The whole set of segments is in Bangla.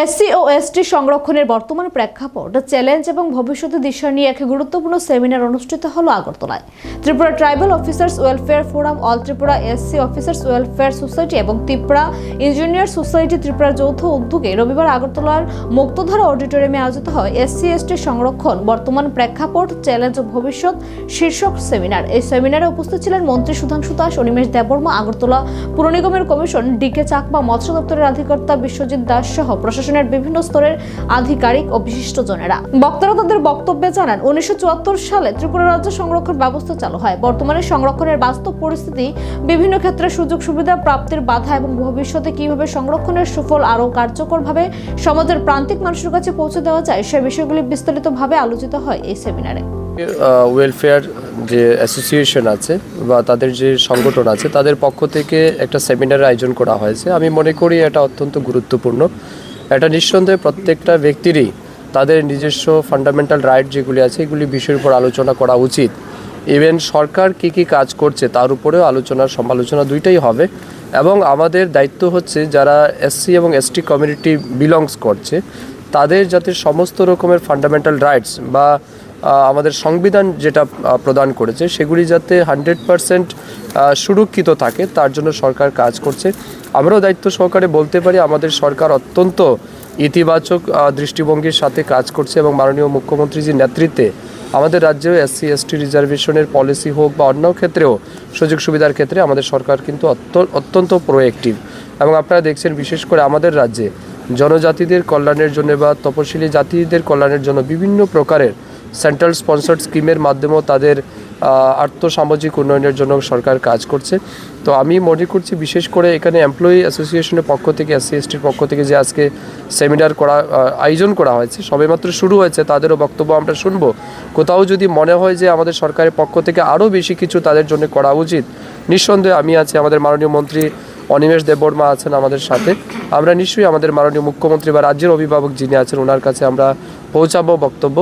এসসি ও এসটি সংরক্ষণের বর্তমান প্রেক্ষাপট, চ্যালেঞ্জ এবং ভবিষ্যতে দিশা নিয়ে এক গুরুত্বপূর্ণ সেমিনার অনুষ্ঠিত হলো আগরতলায়। Tripura tribal officers welfare forum, all Tripura SC officers welfare society এবং ত্রিপুরা ইঞ্জিনিয়ার সোসাইটি ত্রিপুরার যৌথ উদ্যোগে রবিবার আগরতলার মুক্তধারা অডিটোরিয়ামে আয়োজিত হয় এসসি এসটি সংরক্ষণ, বর্তমান প্রেক্ষাপট, চ্যালেঞ্জ ও ভবিষ্যৎ শীর্ষক সেমিনার। এই সেমিনারে উপস্থিত ছিলেন মন্ত্রী সুধাংশু দাস অনিমেষ দেববর্মা, আগরতলা পুর নিগমের কমিশন ডিকে চাকমা, মৎস্য দপ্তরের অধিকর্তা বিশ্বজিৎ দাস সহ প্রশাসনের বিভিন্ন স্তরের আধিকারিক ও বিশিষ্টজনেরা। বক্তারা তাদের বক্তব্যে জানান, উনিশশো সালে ত্রিপুরা রাজ্য সংরক্ষণ ব্যবস্থা চালু হয়। বর্তমানে সংরক্ষণের বাস্তব পরিস্থিতি বিভিন্ন ক্ষেত্রে সুযোগ সুবিধা প্রাপ্তির বাধা এবং ভবিষ্যতে কীভাবে সংরক্ষণের সুফল আরও কার্যকরভাবে সমাজের প্রান্তিক মানুষের কাছে পৌঁছে দেওয়া যায়, সে বিষয়গুলি বিস্তারিতভাবে আলোচিত হয় এই সেমিনারে। ওয়েলফেয়ার যে অ্যাসোসিয়েশন আছে বা তাদের যে সংগঠন আছে, তাদের পক্ষ থেকে একটা সেমিনার আয়োজন করা হয়েছে। আমি মনে করি এটা অত্যন্ত গুরুত্বপূর্ণ। এটা নিঃসন্দেহে প্রত্যেকটা ব্যক্তিরই তাদের নিজস্ব ফান্ডামেন্টাল রাইট যেগুলি আছে, এগুলি বিষয়ের উপর আলোচনা করা উচিত। ইভেন সরকার কি কি কাজ করছে তার উপরেও আলোচনা, সমালোচনা দুইটাই হবে। এবং আমাদের দায়িত্ব হচ্ছে যারা এসসি এবং এসটি কমিউনিটি বিলংস করছে, তাদের যাতে সমস্ত রকমের ফান্ডামেন্টাল রাইটস বা আমাদের সংবিধান যেটা প্রদান করেছে, সেগুলি যাতে হান্ড্রেড পারসেন্ট সুরক্ষিত থাকে, তার জন্য সরকার কাজ করছে। আমরাও দায়িত্ব সহকারে বলতে পারি, আমাদের সরকার অত্যন্ত ইতিবাচক দৃষ্টিভঙ্গির সাথে কাজ করছে এবং মাননীয় মুখ্যমন্ত্রীজির নেতৃত্বে আমাদের রাজ্যেও এসসি এসটি রিজার্ভেশনের পলিসি হোক বা অন্য ক্ষেত্রেও সুযোগ সুবিধার ক্ষেত্রে আমাদের সরকার কিন্তু অত্য- অত্যন্ত প্রোয়েক্টিভ এবং আপনারা দেখছেন, বিশেষ করে আমাদের রাজ্যে জনজাতিদের কল্যাণের জন্য বা তপশিলি জাতিদের কল্যাণের জন্য বিভিন্ন প্রকারের সেন্ট্রাল স্পন্সার্ড স্কিমের মাধ্যমেও তাদের আর্থসামাজিক উন্নয়নের জন্য সরকার কাজ করছে। তো আমি মনে করছি বিশেষ করে এখানে এমপ্লয়ি অ্যাসোসিয়েশনের পক্ষ থেকে এসসি এসটির পক্ষ থেকে যে আজকে সেমিনার করা আয়োজন করা হয়েছে, সবেমাত্র শুরু হয়েছে, তাদেরও বক্তব্য আমরা শুনব। কোথাও যদি মনে হয় যে আমাদের সরকারের পক্ষ থেকে আরও বেশি কিছু তাদের জন্য করা উচিত, নিঃসন্দেহে আমি আছি আমাদের মাননীয় মন্ত্রী অনিমেষ দেববর্মা আছেন আমাদের সাথে। আমরা নিশ্চয়ই আমাদের মাননীয় মুখ্যমন্ত্রী বা রাজ্যের অভিভাবক যিনি আছেন, ওনার কাছে আমরা পৌঁছাবো বক্তব্য।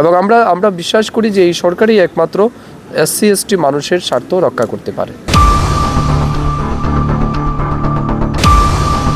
এবং আমরা আমরা বিশ্বাস করি যে এই সরকারই একমাত্র এসসি এসটি মানুষের স্বার্থ রক্ষা করতে পারে।